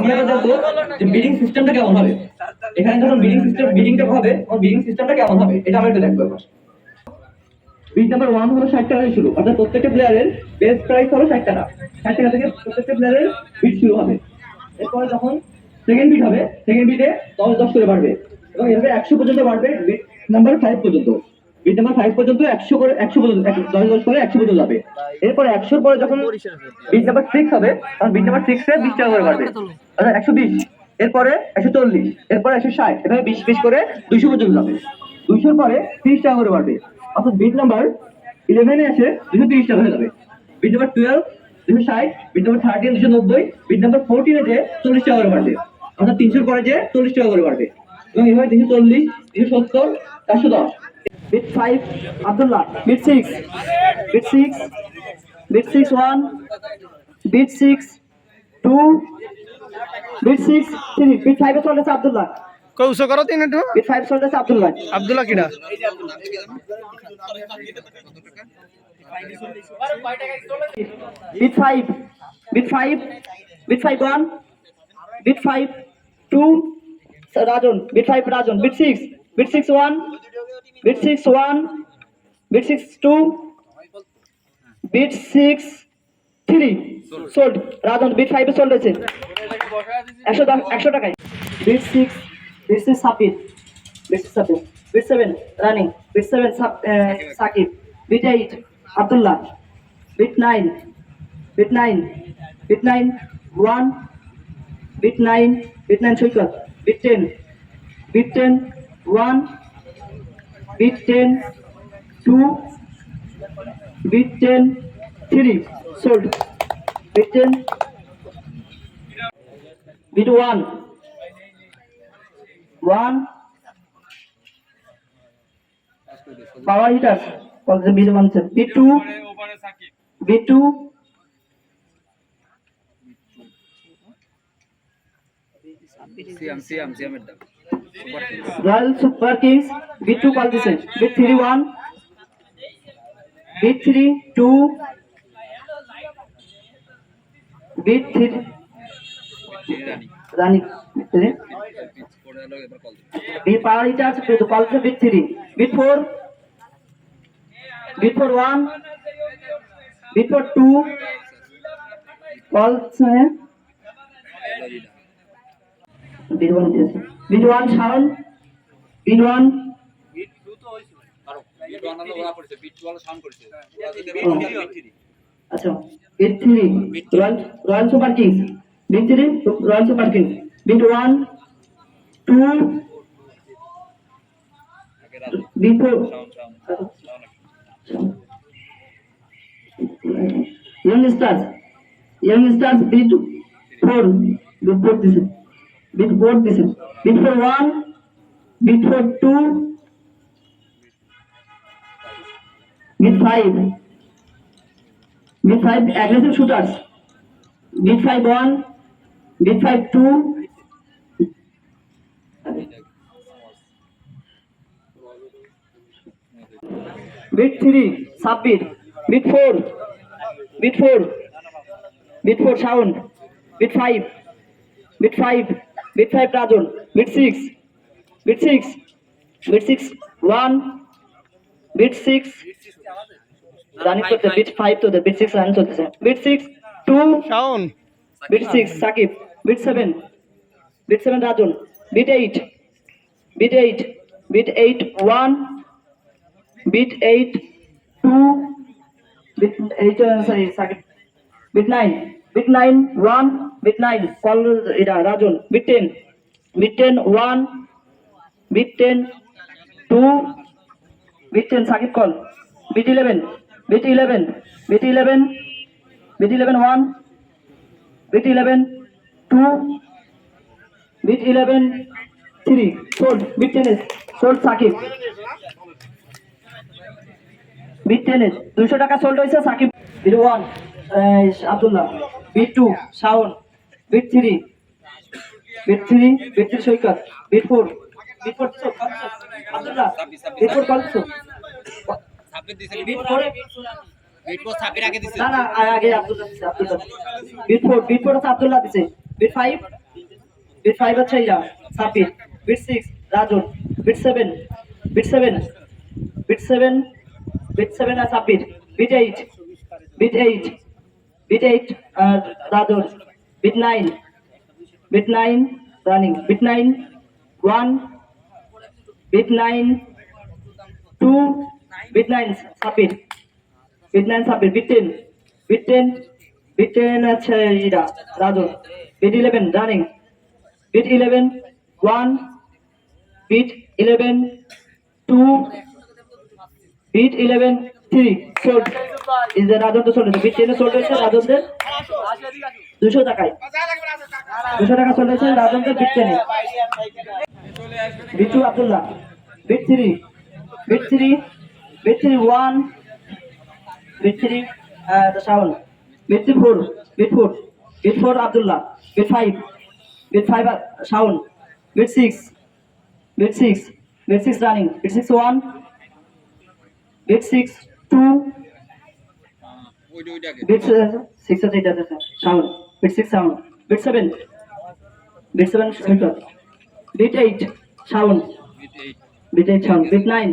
আমরা এবার দেখব যে বিডিং সিস্টেমটা কেমন হবে? এখানে যখন বিডিং সিস্টেম বিডিংটা হবে তখন বিডিং সিস্টেমটা কেমন হবে? এটা আমরা একটু দেখব এবার। বিট নাম্বার ওয়ান হলো ষাট টাকা শুরু, অর্থাৎ প্রত্যেকটা প্লেয়ারের বেস প্রাইস হলো ষাট টাকা। ষাট টাকা থেকে প্রত্যেকটা প্লেয়ারের বিট শুরু হবে। এরপরে যখন সেকেন্ড বিট হবে সেকেন্ড বিটে দশ দশ করে বাড়বে এবং এভাবে একশো পর্যন্ত বাড়বে বিট নাম্বার ফাইভ পর্যন্ত। বিট নাম্বার ফাইভ পর্যন্ত একশো করে, একশো পর্যন্ত দশ দশ করে একশো পর্যন্ত যাবে। এরপরে একশোর পরে যখন বিট নাম্বার সিক্স হবে, তখন বিট নাম্বার সিক্সে বিশ টাকা করে বাড়বে। অর্থাৎ একশো বিশ। এরপরে একশো চল্লিশ। এরপরে একশো ষাট। এভাবে বিশ বিশ করে দুইশো পর্যন্ত যাবে। দুইশোর পরে তিরিশ টাকা করে বাড়বে। অর্থাৎ বিট নাম্বার ইলেভেনে এসে দুশো তিরিশ টাকা হয়ে যাবে। বিট নাম্বার টুয়েলভ দুশো ষাট বিট নাম্বার থার্টিন দুশো নব্বই বিট নাম্বার ফোরটিনে যে চল্লিশ টাকা করে বাড়বে। অর্থাৎ তিনশোর পরে যে চল্লিশ টাকা করে বাড়বে। এবং এভাবে তিনশো চল্লিশ, তিনশো সত্তর, চারশো দশ। Bid five Abdullah bid six bid six bid six one bid six two bid six three bid ফাইভে চলেছে আব্দুল্লাহ কৌশো করো তিন একটু। বিট ফাইভ চলেছে আব্দুল্লাহ আব্দুল্লাহ কিডা? Bid five bid five bid five one bid five two Rajan bid five Rajan bid six bid six one bid six one bid six two bid six three sold Rajan bid ফাইভে sold হয়েছে। একশো একশো টাকায়। Bid six bid six Sabbir bid six Sabbir bid seven running. Bid seven Sakib. Bid eight Abdullah. Bid nine bid nine bid nine one bid nine bid nine Saikat. Bid ten bid ten one bit 10 2 bit 10 3 sold bit 10 bit 1 1 power heater also bit 1 bit 2 bit 2 Royal Super Kings bid two call দিছে bid three one bid three two bid three রানি three পড়ে হলো এবার call bid Power Hitter call দিছে bid three bid four bid four one bid four two call bid one দিয়েছে bid one sound bid one. আচ্ছা bid three Royal Royal Super Kings. Bid three Royal Super Kings. Bid one two bid four Young Stars Young Stars bid four দিছে bid four one bid four two bid five bid five aggressive shooters. Bid five one bid five two bid three Sabbir bid four bid four bid four sound bid five bid five bid five Rajan bid six bid six bid six one bid six running করতে bid five তো bid six running চলতেছে। Bid six two Shaon. Bid six Sakib bid seven bid seven Rajan bid eight bid eight bid eight one bid eight two bid eight sorry Sakib bid nine bid nine one bid nine call এটা Rajan bid ten bid ten one bid ten two bid ten Sakib call bid eleven bid eleven bid eleven bid eleven one bid eleven two bid eleven three sold bid tennis sold Sakib. Bid tennis দুশো টাকা sold হয়েছে Sakib. Bid one Abdullah. Bid two Shaon. Bid three bid three, bid Saikat, bid four, bid না না, আগে আব্দুল্লাহ দিছে Abdullah bid four bid দিছে। Bid five bid five হচ্ছে Ira Sabbir bid six, Rajan. Bid seven bid seven bid seven bid seven আর Sabbir bid eight bid eight bid eight আর Rajan. Bid nine bid nine running bid nine one bid nine two bid nine Sabbir bid nine Sabbir bid ten bid ten bid ten আছে Ira Rajan bid eleven running bid eleven one bid eleven two bid eleven three sold is Rajan তো sold bit টেনে হয়েছে রাজনদের দুশো টাকায়। দুশো টাকা হয়েছে রাজনদের বিট টেনে bid two Abdullah, bid three bid three bid three one, bid three Shahul bid three four, bid four bid four Abdullah, bid five bid five Shahul bid six bid six bid six running, bid six one, bid six two bid six আছে? এটা আছে Shahul bid six Shahul bid seven bid seven bid eight Shahul bid eight bid eight Shahul bid nine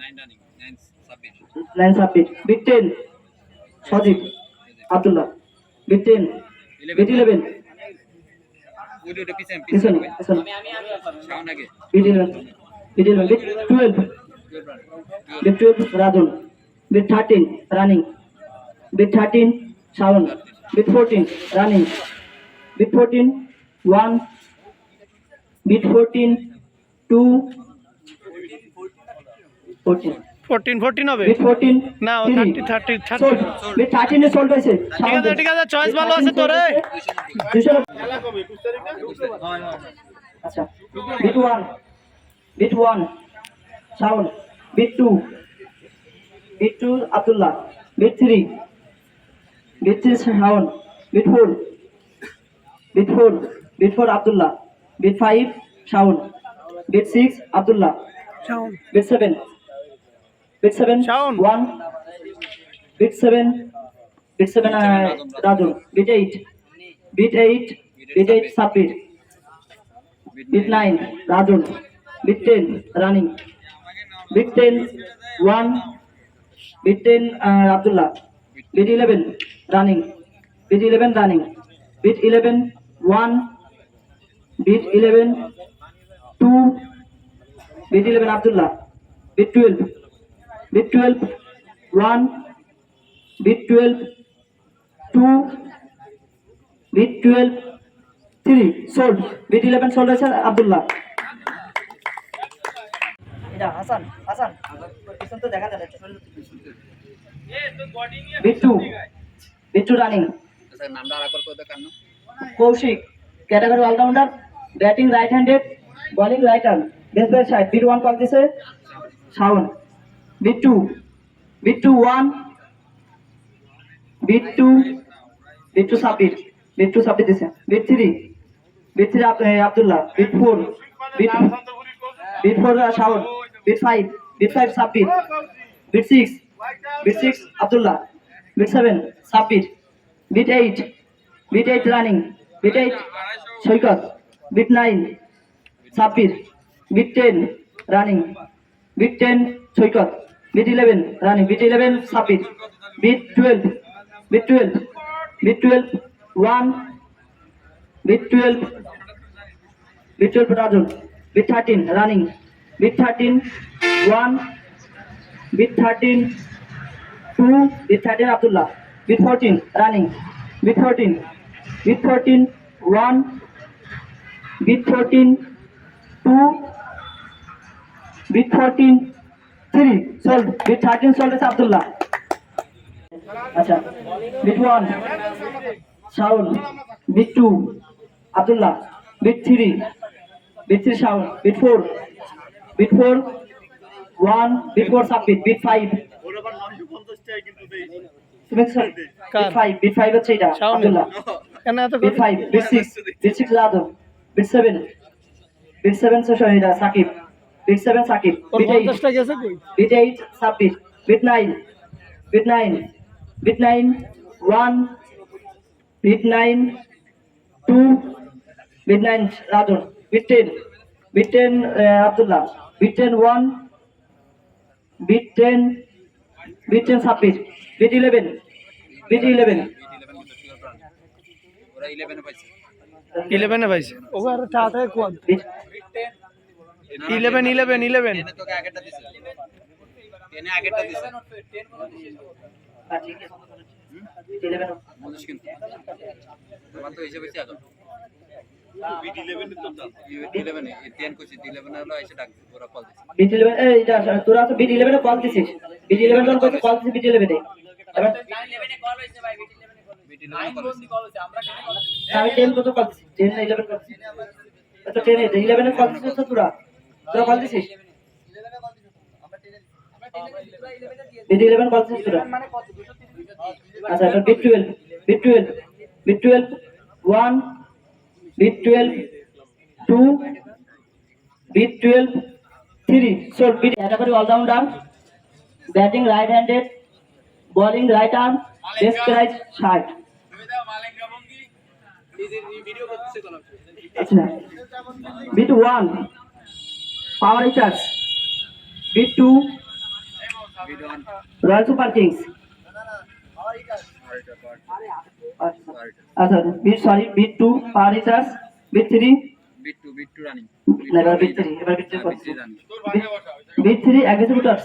nine running nine submit nine Sabbir bid ten Sajib Abdullah bid ten bid eleven ওইটা ওইটা পিছনে পিছনে। পিছনে পিছনে sound আগে। Bid eleven bid eleven bid twelve twelve bid twelve Rajan. Bid thirteen running with 13 sound with 14 running with 14 1 with 14 2 14 14 14 হবে with 14 না 30 30 30 with 13 A solve হয়েছে ঠিক আছে ঠিক আছে চয়েস ভালো আছে তোরে খেলা কবে 21 তারিখ না আচ্ছা with 1 with 1 sound with 2 with 2 abdullah with 3 Beatrice Shaon bid four bid four bid four Abdullah bid five Shaon bid six Abdullah bid seven bid seven Shaon one bid seven bid seven Raju bid eight bid eight bid eight Sabbir bid nine Rajul bid ten running bid ten one bid ten Abdullah bid eleven running bid eleven running bid eleven one bid eleven two bid eleven Abdullah bid twelve bid twelve one bid twelve two bid twelve three sold bid eleven sold হয়েছে আবদুল্লাহ এটা হাসান হাসান পিছন তো দেখা যাচ্ছে bid two bid two running. আচ্ছা Koushik category allrounder batting right handed bowling right arm base by side bid one call দিছে Shaon bid two bid two one bid two bid two Sabit bid two Sabit দিছে bid three bid three Abdullah bid four bid bid four Shaon bid five bid five Sabit bid six bid six Abdullah. Bid seven Sabit bid eight bid eight running bid eight Saikat bid nine Sabbir bid ten running bid ten Saikat bid eleven running bid eleven Sabbir bid twelve bid twelve bid twelve one bid twelve bid twelve Rajan bid thirteen running bid thirteen one bid thirteen two bid thirteen Abdullah bid fourteen running bid fourteen bid fourteen one bid fourteen two bid fourteen three sold bid thirteen হয়েছে আব্দুল্লাহ আচ্ছা bid one Shaul bid two Abdullah bid three bid three Shaul bid four bid four one bid four Sabit bid five হচ্ছে এটা। আব্দুল্লাহ। কেন এত এটা সাকিব। সাকিব। ওর bid eight পঞ্চাশটা কই? Bid Sabbir. Bid nine bid nine bid nine one bid nine two bid nine Rajan. Bid ten bid ten Abdullah. Bid ten ছাব্বিশ bid eleven bid eleven ইলেভেনে পাইছে। পাইছে। ওভার তাড়াতাড়ি কোয়াদ বিট ইলেভেন ইলেভেন ইলেভেন তো তো তোরা তো বিট ইলেভেনে কল দিছিস ইলেভেন কল করছিস কল দিছিস ইলেভেনে কল আমি টেন কত কল দিছিস টেন ইলেভেন কল দিছিস আচ্ছা টেন ইলেভেনে কল দিছিস তো তোরা তোরা কল দিছিস বিট ইলেভেন কল দিছিস তোরা আচ্ছা bid twelve bid twelve bid twelve one batting right handed bowling right arm price ষাট আচ্ছা। Bid one Power Hitters bid two Royal Super Kings আচ্ছা bid sorry bid two Power Hitters bid three? Bid two bid two running. এবার bid three এবার bid three running. Bid three Aggressive Shooters.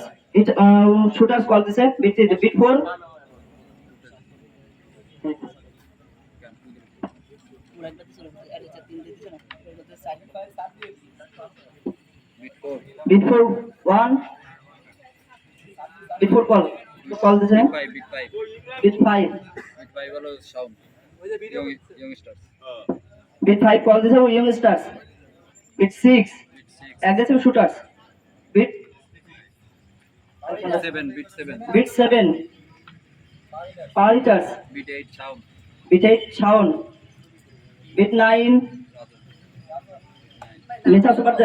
Shooters call দিছে bid three bid four. Bid four. One. Bid four call. Call দিছে bid five bid five bid five bid five হলো sound Young Young Stars bid five call দিছে Young Stars bid six bid six Aggressive Shooters bid seven bid seven bid seven Power Hitters bid eight sound bid eight sound bid nine লিথা Super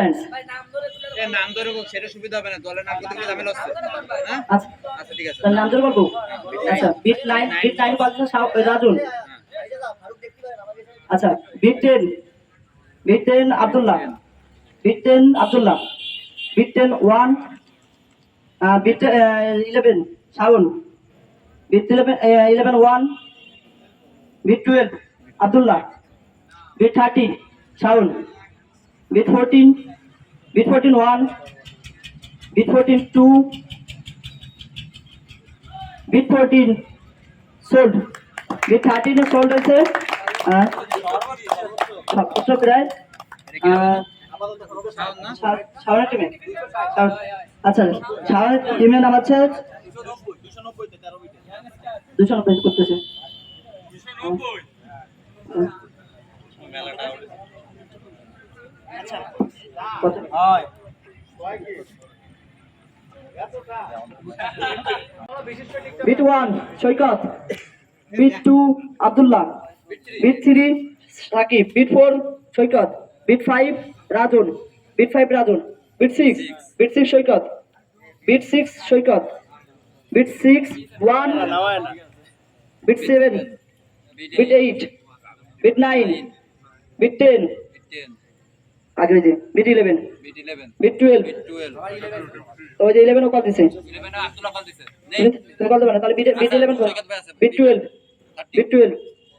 Giants নাম ধরে হোক, সেটা সুবিধা হবে না দলের নাম করতে ঝামেলা হচ্ছে। হ্যাঁ? আচ্ছা আচ্ছা ঠিক আছে। তার নাম ধরে বলব? আচ্ছা বিট নাইন কল রাজুল আচ্ছা bid ten bid ten Abdullah. Bid ten Abdullah. Bid ten one bid eleven Shahun bid eleven eleven one bid twelve Abdullah. Bid thirteen Shahun bid fourteen bid fourteen one bid fourteen two bid fourteen sold bid thirteen sold হয়েছে আহ, প্রায় আহ, sound না সা- সাওনের টিমে আচ্ছা সাওনের টিমের নাম হচ্ছে দুশো নব্বই করতেছে আচ্ছা? Bid one, Saikat. Bid two, Abdullah. Bid three, Shakib. Bid four, Saikat. Bid five, Rajan. Bid five, Rajan. Bid six bid six, Saikat. Bid six, Saikat. Bid six, one. Bid seven, bid eight, bid nine, bid ten. আগে ওই যে bid eleven bid eleven bid twelve bid twelve ওই যে eleven ও call দিছে। তুমি তুমি call দেবে না তাহলে bid bid eleven bid twelve bid twelve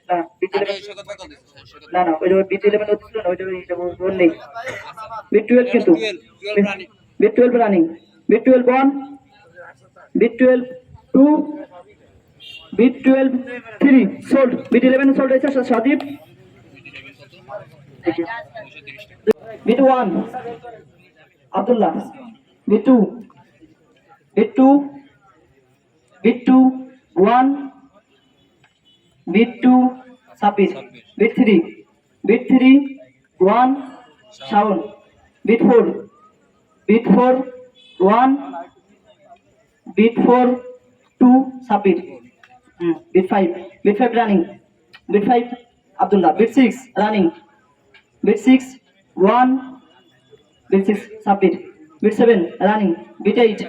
না ইলেভেন সৈকত না না ওই যে বিট ইলেভেন হচ্ছিল না ওইটা ওর নেই। বিট টুয়েলভ কিন্তু। Twelve twelve running bid twelve one bid twelve two bid twelve three sold bid eleven sold হয়েছে Sadip. Bid one. Abdullah. Bid bid bid one. Bid ছাব্বিশ। Bid three. Bid three. One. Shaon. Bid four. Bid four. One. Bid four. Two. ছাব্বিশ। Bid five. Bid five running. Bid five Abdullah. Bid six running. Bid six one bid six ছাব্বিশ bid seven running bid eight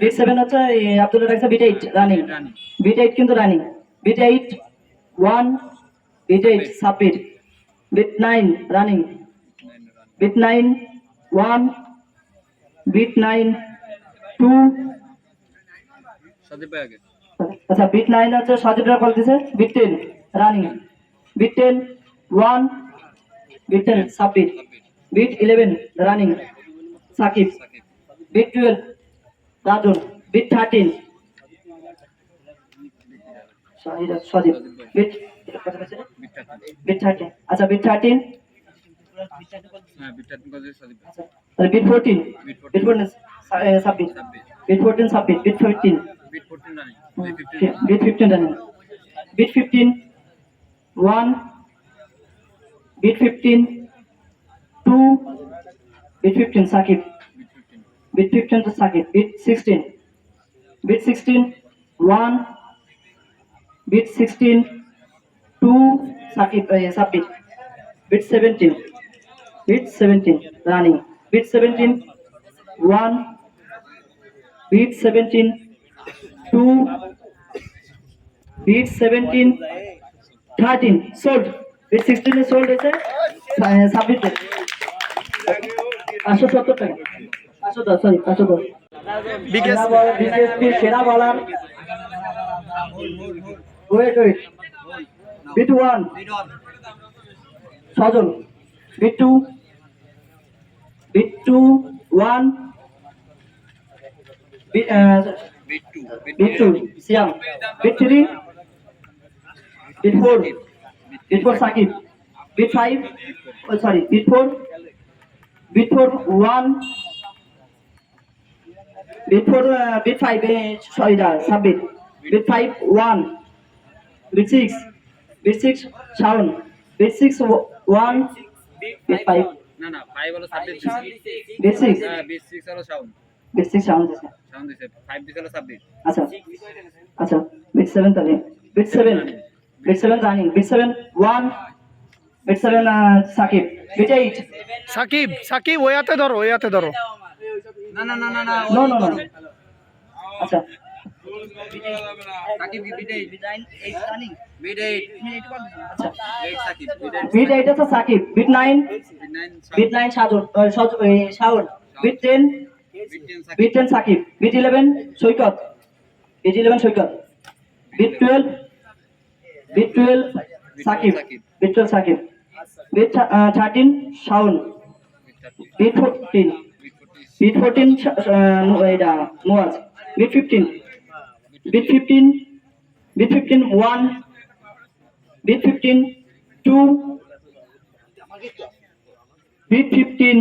bid seven হচ্ছে আব্দুল্লাহ রাখছে bid eight running bid eight কিন্তু running bid eight one bid eight ছাব্বিশ bid nine running bid nine one bid nine two আচ্ছা bid nine হচ্ছে সজীবরা call দিছে bid ten running bid ten one bid ten submit bid eleven running Shakib Shakib bid twelve Rajan bid thirteen Sajib bid বিটটা bid thirteen আচ্ছা bid thirteen হ্যাঁ বিটটা কত সাদীপ ভাই তাহলে bid fourteen bid bid fourteen submit ছাব্বিশ bid fourteen submit bid fifteen bid fourteen running fifteen bid fifteen running bid fifteen one bid fifteen two bid fifteen Shakib bid fifteen bit 15 to Sakib, bit 16, bit 16, 1, bit 16, 2, Sakib, uh, submit, bit 17, bit 17, running, bit 17, 1, bit 17, 2, bit 17, 13, sold, bit 16 is sold, is it? Uh, submitted. পাঁচশো সত্তর টাকা। পাঁচশো দশ sorry পাঁচশো দশ। BKS বিকেএসপির সেরা বলার wait wait bid one Sajal bid two bid two one bid two bid two Siam bid three bid four bit 4 Shakib, bit 5, oh sorry, bit 4, bit 4 1, bit 4, uh, bit 5, uh, sorry, da, submit, bit 5 1, bit 6, bit 6 Shaun, bit 6 1, bit 5. না না 5 হলো subject base 6 হ্যাঁ base 6 হলো sound base 6 sound দিছে sound দিছে 5 দিছে হলো subject আচ্ছা আচ্ছা বেস 7 তাহলে base 7 mid seven Jahin mid seven one mid seven Shakib mid eight Shakib Shakib ওই ধরো ওই হাতে ধরো। না না না না না নো নো নো আচ্ছা। Shakib mid nine mid nine Sajun Saun mid ten bid ten Shakib bid eleven Saikat bid eleven Saikat bid twelve bid twelve Shakib. Bid twelve Shakib bid thirteen Shaon. Bid fourteen. Bid forty bid fourteen এটা Nowaz bid fifteen. Bid fifteen bid fifteen one. Bid fifteen two. Bid fifteen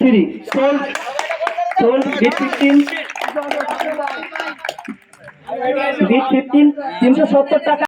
three. Sold sold bid fifteen. Bid fifteen তিনশো সত্তর টাকা।